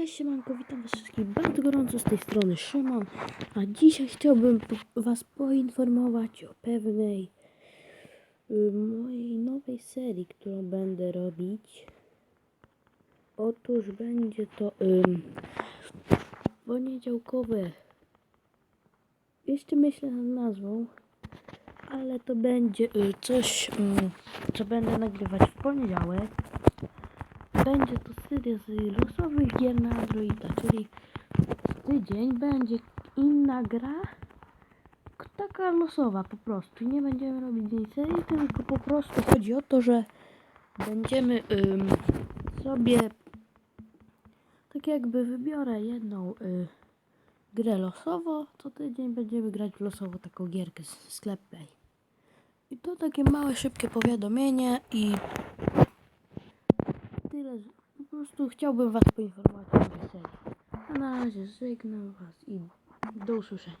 Cześć siemanko, witam was wszystkich bardzo gorąco z tej strony Szymon, a dzisiaj chciałbym was poinformować o pewnej y, mojej nowej serii, którą będę robić. Otóż będzie to ym, poniedziałkowe, jeszcze myślę nad nazwą, ale to będzie y, coś, y, co będę nagrywać w poniedziałek. Będzie to seria z losowych gier na Androida, czyli tydzień będzie inna gra, taka losowa po prostu. Nie będziemy robić jej serii, tylko po prostu chodzi o to, że będziemy ym, sobie tak jakby wybiorę jedną y, grę losowo, co tydzień będziemy grać losowo taką gierkę z sklep. I to takie małe, szybkie powiadomienie i Po prostu chciałbym Was poinformować o tej serii. Na razie żegnam Was i do usłyszenia.